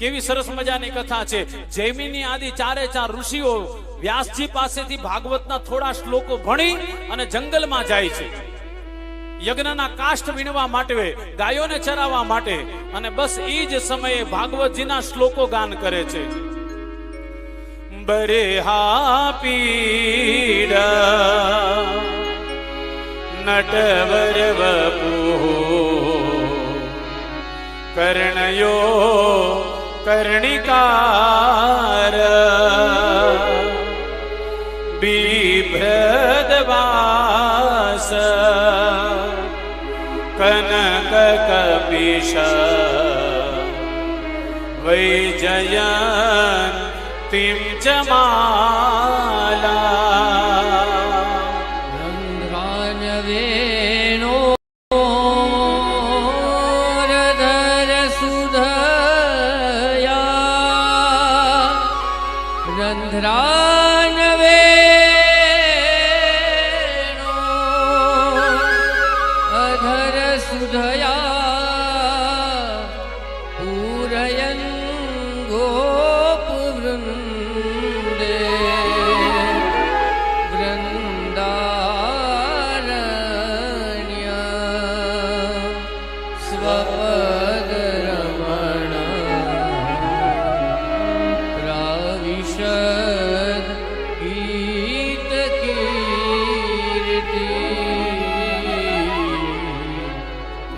કેવી સરસ મજાની કથા છે. જૈમિની આદિ ચારે ચાર ઋષિઓ વ્યાસજી પાસેથી ભાગવતના થોડા શ્લોકો ભણી અને જંગલમાં જાય છે. યજ્ઞના કાષ્ઠ વીણવા માટે, ગાયોને ચરાવવા માટે અને બસ એ જ સમયે ભાગવતજીના શ્લોકો ગાન કરે છે. બરેહા પીડ નટવર વપુ કર્ણયો कर्णिकार। बिभ्रदवास। कनककपिश वैजयतिं च मा रन्ध्रानवे। अधर सुधया पूरयन् गो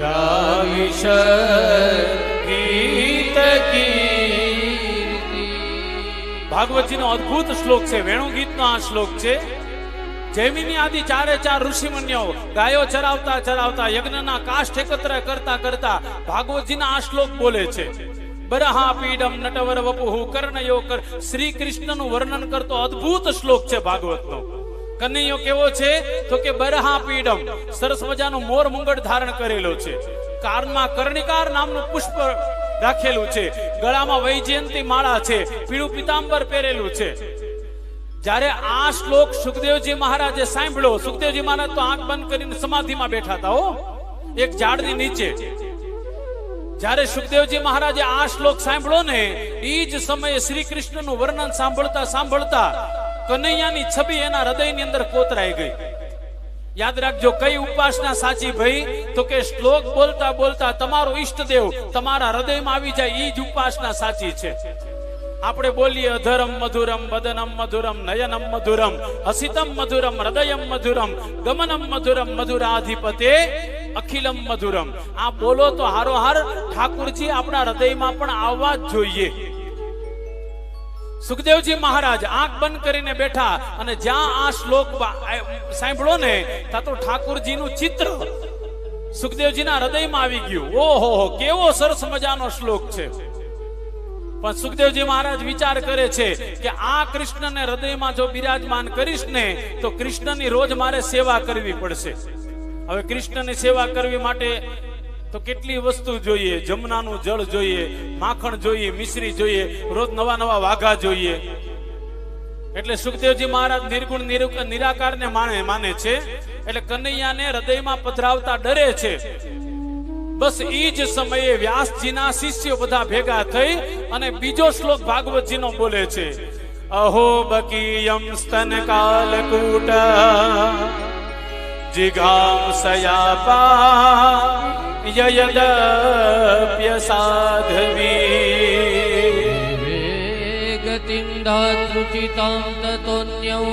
રાવિશ ગીત ભાગવતજીનો અદ્ભુત શ્લોક છે વેણુ ગીતનો આ શ્લોક છે. જૈમિની આદિ ચારે ચાર ઋષિમુનિઓ ગાયો ચરાવતા ચરાવતા, યજ્ઞના કાષ્ઠ એકત્ર કરતા કરતા ભાગવતજીના આ શ્લોક બોલે છે. બરહા પીડમ નટવર વપુહુ કર્ણયો કર શ્રી કૃષ્ણનું વર્ણન કરતો અદ્ભુત શ્લોક છે ભાગવતનો. કનૈયો કેવો છે? તો કે બરહા પીડમ. સરસ મજાનું મોર મુંગટ ધારણ કરેલો છે. કારમાં કર્ણિકાર નામનું પુષ્પ રાખેલું છે. ગળામાં વૈજયંતી માળા છે. પીળું પિતાંબર પહેરેલું છે. જ્યારે આ શ્લોક સુખદેવજી મહારાજે સાંભળ્યો, સુખદેવજી મહારાજ તો આંખ બંધ કરીને સમાધિમાં બેઠા હતા, હો. એક ઝાડની નીચે. જ્યારે સુખદેવજી મહારાજે આ શ્લોક સાંભળ્યો ને એ જ સમયે શ્રી કૃષ્ણનું વર્ણન સાંભળતા સાંભળતા કનૈયાની છબી એના હૃદયની અંદર કોતરાઈ ગઈ. યાદ રાખજો, કઈ ઉપાસના સાચી ભાઈ? તો કે શ્લોક બોલતા બોલતા તમારો ઈષ્ટદેવ તમારા હૃદયમાં આવી જાય એ જ ઉપાસના સાચી છે. આપણે બોલીએ, અધરમ મધુરમ, વદનમ મધુરમ, નયનમ મધુરમ, હસિતમ મધુરમ, હૃદયમ મધુરમ, ગમનમ મધુરમ, મધુરાધિપતે અખિલમ મધુરમ. આ બોલો તો હારોહાર ઠાકુરજી આપણા હૃદયમાં પણ આવવા જ જોઈએ. સુખદેવજી મહારાજ આંખ બંધ કરીને બેઠા અને જ્યાં આ શ્લોક સાંભળો ને, ત્યાં તો ઠાકુરજીનું ચિત્ર સુખદેવજીના હૃદયમાં આવી ગયું. ઓહો કેવો સરસ મજાનો શ્લોક છે. પણ સુખદેવજી મહારાજ વિચાર કરે છે કે આ કૃષ્ણને હૃદયમાં જો બિરાજમાન કરીશ ને, તો કૃષ્ણની રોજ મારે સેવા કરવી પડશે. હવે કૃષ્ણની સેવા કરવી માટે તો કેટલી વસ્તુ જોઈએ? જમનાનું જળ જોઈએ, માખણ જોઈએ, મિશ્રી જોઈએ, રોજ નવા નવા વાઘા જોઈએ. એટલે સુખદેવજી મહારાજ નિર્ગુણ નિરૂ- નિરાકારને માને માને છે. એટલે કનૈયાને હૃદયમાં પધરાવતા ડરે છે. બસ એ જ સમયે વ્યાસજીના શિષ્યો બધા ભેગા થઈ અને બીજો શ્લોક ભાગવતજીનો બોલે છે. અહો બકીયમ સ્તન કાલકૂટ જિઘાંસયાપા યયદપ્ય સાધવી ગતિમ ધાતૃચિતાં તતોન્યૌ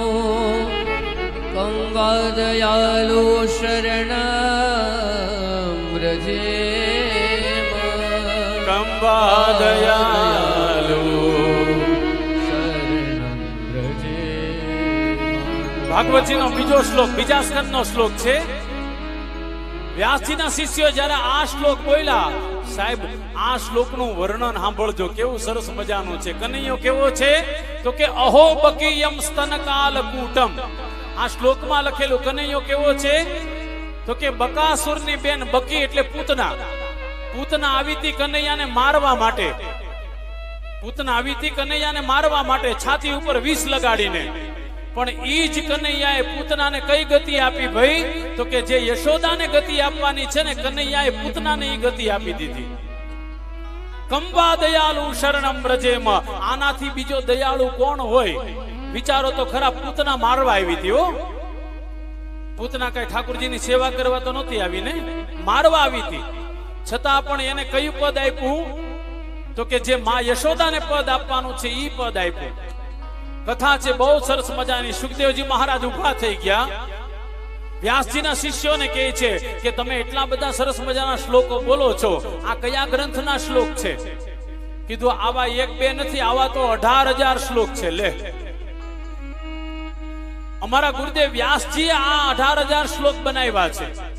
કંવાદયાલો શરણં વ્રજેમ કંવાદયાલુ શરણં વ્રજેમ ભાગવતજીનો બીજો શ્લોક બીજા સ્કંદનો શ્લોક છે વ્યાસજીના શિષ્યો જ્યારે આ શ્લોક બોલ્યા, સાહેબ, આ શ્લોકનું વર્ણન સાંભળજો, કેવું સરસ મજાનું છે. કનૈયો કેવો છે? તો કે, અહો બકીયમ સ્તનકાલ કૂટમ આ શ્લોકમાં લખેલું કનૈયો કેવો છે? તો કે, બકાસુરની બેન બકી એટલે પૂતના. પૂતના આવી હતી કનૈયાને મારવા માટે. પૂતના આવી હતી કનૈયાને મારવા માટે છાતી ઉપર વિષ લગાડીને. પણ ઈ જ કનૈયાએ પૂતનાને કઈ ગતિ આપી ભાઈ? તો કે જે યશોદાને ગતિ આપવાની છે ને, કનૈયાએ પૂતનાને ઈ ગતિ આપી દીધી. કંબા દયાળુ શરણમ વ્રજેમ આનાથી બીજો દયાળુ કોણ હોય? વિચારો તો ખરા, પૂતના મારવા આવી હતી હો. પૂતના કઈ ઠાકોરજીની સેવા કરવા તો નહોતી આવી ને? મારવા આવી હતી. છતાં પણ એને કયું પદ આપ્યું? તો કે જે માં યશોદાને પદ આપવાનું છે, ઈ પદ આપ્યું. કથા છે, બહુ સરસ મજાની. સુખદેવજી મહારાજ ઊભા થઈ ગયા. વ્યાસજીના શિષ્યોને કહે છે કે તમે એટલા બધા સરસ મજાના શ્લોકો બોલો છો. આ કયા ગ્રંથના શ્લોક છે? કીધું, આવા એક બે નથી, આવા તો અઢાર હજાર શ્લોક છે. લે. અમારા ગુરુદેવ વ્યાસજીએ આ અઢાર હજાર શ્લોક બનાવ્યા છે.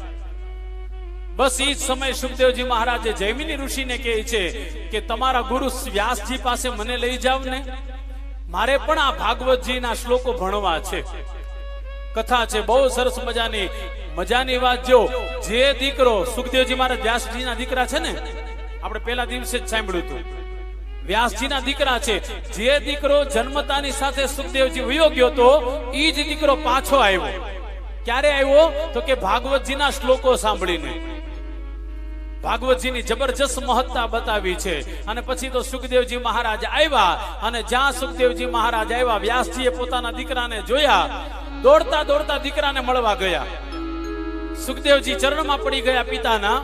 બસ એ જ સમય સુખદેવજી મહારાજે જૈમિની ઋષિને કહે છે કે તમારા ગુરુ વ્યાસજી પાસે મને લઈ જાવ ને મારે પણ આ ભાગવતજીના શ્લોકો ભણવા છે. કથા છે, બહુ સરસ મજાની મજાની વાત જો. જે દીકરો, સુખદેવજી મહારાજ વ્યાસજીના દીકરા છે ને, આપણે પહેલા દિવસે જ સાંભળ્યું હતું. વ્યાસજીના દીકરા છે. જે દીકરો જન્મતાની સાથે સુખદેવજી વયો ગયો તો એ જ દીકરો પાછો આવ્યો. ક્યારે આવ્યો? તો કે ભાગવતજીના શ્લોકો સાંભળીને. ભાગવતજીની જબરજસ્ત મહત્તા બતાવી છે. અને પછી તો સુખદેવજી મહારાજ આવ્યા અને જ્યાં સુખદેવજી મહારાજ આવ્યા, વ્યાસજીએ પોતાના દીકરાને જોયા. દોડતા દોડતા દીકરાને મળવા ગયા. સુખદેવજી ચરણમાં પડી ગયા પિતાના.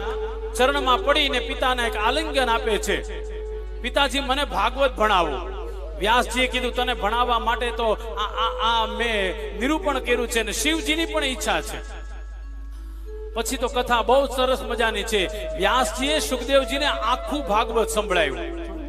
ચરણમાં પડીને પિતાને એક આલિંગન આપે છે. પિતાજી, મને ભાગવત ભણાવો. વ્યાસજીએ કીધું, તને ભણાવવા માટે તો આ આ મેં નિરૂપણ કર્યું છે અને શિવજીની પણ ઈચ્છા છે. પછી તો કથા બહુ સરસ મજાની છે. વ્યાસજીએ સુખદેવજીને આખું ભાગવત સંભળાયું.